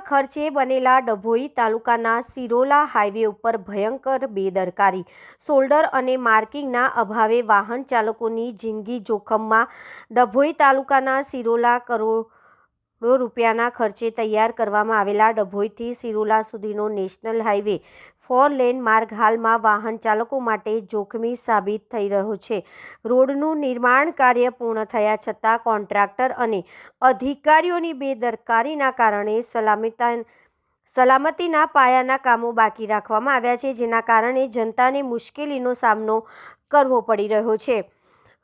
ખર્ચે બનેલા ડભોઈ તાલુકાના સિરોલા હાઈવે ઉપર ભયંકર બેદરકારી. શોલ્ડર અને માર્કિંગના અભાવે વાહન ચાલકોની જિંદગી જોખમમાં ડભોઈ તાલુકાના સિરોલા કરોડો રૂપિયાના ખર્ચે તૈયાર કરવામાં આવેલા ડભોઈથી સિરુલા સુધીનો નેશનલ હાઈવે. ફોર લેન માર્ગ હાલમાં વાહન ચાલકો માટે જોખમી સાબિત થઈ રહ્યો છે. રોડનું નિર્માણ કાર્ય પૂર્ણ થયા છતાં કોન્ટ્રાક્ટર અને અધિકારીઓની બેદરકારીના કારણે સલામતા સલામતીના પાયાના કામો બાકી રાખવામાં આવ્યા છે, જેના કારણે જનતાને મુશ્કેલીનો સામનો કરવો પડી રહ્યો છે.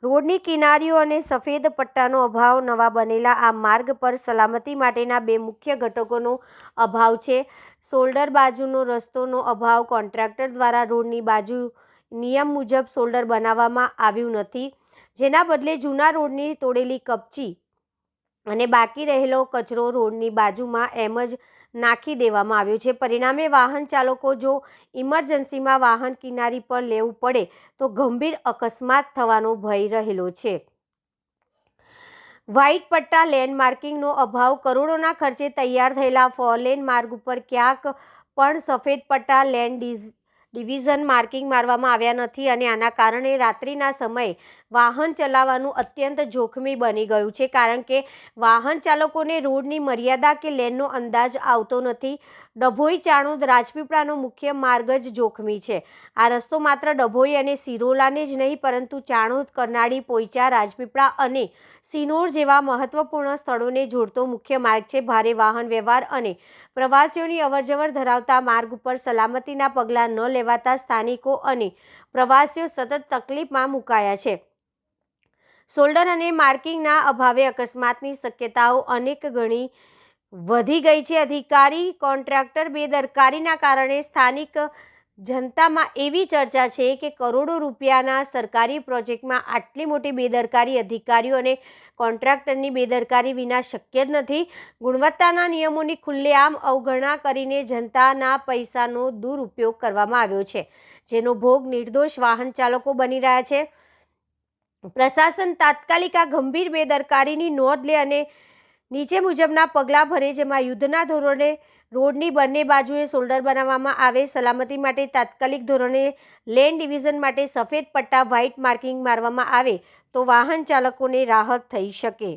રોડની કિનારીઓ અને સફેદ પટ્ટાનો અભાવ નવા બનેલા આ માર્ગ પર સલામતી માટેના બે મુખ્ય ઘટકોનો અભાવ છે. શોલ્ડર બાજુનો રસ્તોનો અભાવ કોન્ટ્રાક્ટર દ્વારા રોડની બાજુ નિયમ મુજબ શોલ્ડર બનાવવામાં આવ્યું નથી, જેના બદલે જૂના રોડની તોડેલી કપચી અને બાકી રહેલો કચરો રોડની બાજુમાં એમ જ નાખી દેવામાં આવ્યો છે. પરિણામે વાહન ચાલકો જો ઇમરજન્સીમાં વાહન કિનારી પર લેવું પડે તો ગંભીર અકસ્માત થવાનો ભય રહેલો છે. વ્હાઇટ પટ્ટા લેન્ડ માર્કિંગનો અભાવ, કરોડોના ખર્ચે તૈયાર થયેલા ફોર લેન માર્ગ ઉપર ક્યાંક પણ સફેદ પટ્ટા લેન્ડ ડિવિઝન માર્કિંગ મારવામાં આવ્યા નથી અને આના કારણે રાત્રિના સમયે વાહન ચલાવવાનું અત્યંત જોખમી બની ગયું છે. કારણ કે વાહન ચાલકોને રોડની મર્યાદા કે લેનનો અંદાજ આવતો નથી. ડભોઈ, ચાણોદ, રાજપીપળાનો મુખ્ય માર્ગ જ જોખમી છે. આ રસ્તો માત્ર ડભોઈ અને સિરોલાને જ નહીં, પરંતુ ચાણોદ, કરનાળી, પોઈચા, રાજપીપળા અને સિનોર જેવા મહત્વપૂર્ણ સ્થળોને જોડતો મુખ્ય માર્ગ છે. ભારે વાહન વ્યવહાર અને પ્રવાસીઓની અવરજવર ધરાવતા માર્ગ ઉપર સલામતીના પગલાં ન લેવાતા સ્થાનિકો અને પ્રવાસીઓ સતત તકલીફમાં મુકાયા છે. શોલ્ડર અને માર્કિંગના અભાવે અકસ્માતની શક્યતાઓ અનેક ગણી વધી ગઈ છે. અધિકારી કોન્ટ્રાક્ટર બેદરકારીના કારણે સ્થાનિક જનતામાં એવી ચર્ચા છે કે કરોડો રૂપિયાના સરકારી પ્રોજેક્ટમાં આટલી મોટી બેદરકારી અધિકારીઓ અને કોન્ટ્રાક્ટરની બેદરકારી વિના શક્ય જ નથી. ગુણવત્તાના નિયમોની ખુલ્લેઆમ અવગણના કરીને જનતાના પૈસાનો દુરુપયોગ કરવામાં આવ્યો છે, જેનો ભોગ નિર્દોષ વાહન ચાલકો બની રહ્યા છે. પ્રશાસન તાત્કાલિક આ ગંભીર બેદરકારીની નોંધ લે અને નીચે મુજબના પગલાં ભરે જેમાં યુદ્ધના ધોરણે રોડની બંને બાજુએ શોલ્ડર બનાવવામાં આવે, સલામતી માટે તાત્કાલિક ધોરણે લેન ડિવિઝન માટે સફેદ પટ્ટા, વ્હાઇટ માર્કિંગ મારવામાં આવે તો વાહન ચાલકોને રાહત થઈ શકે.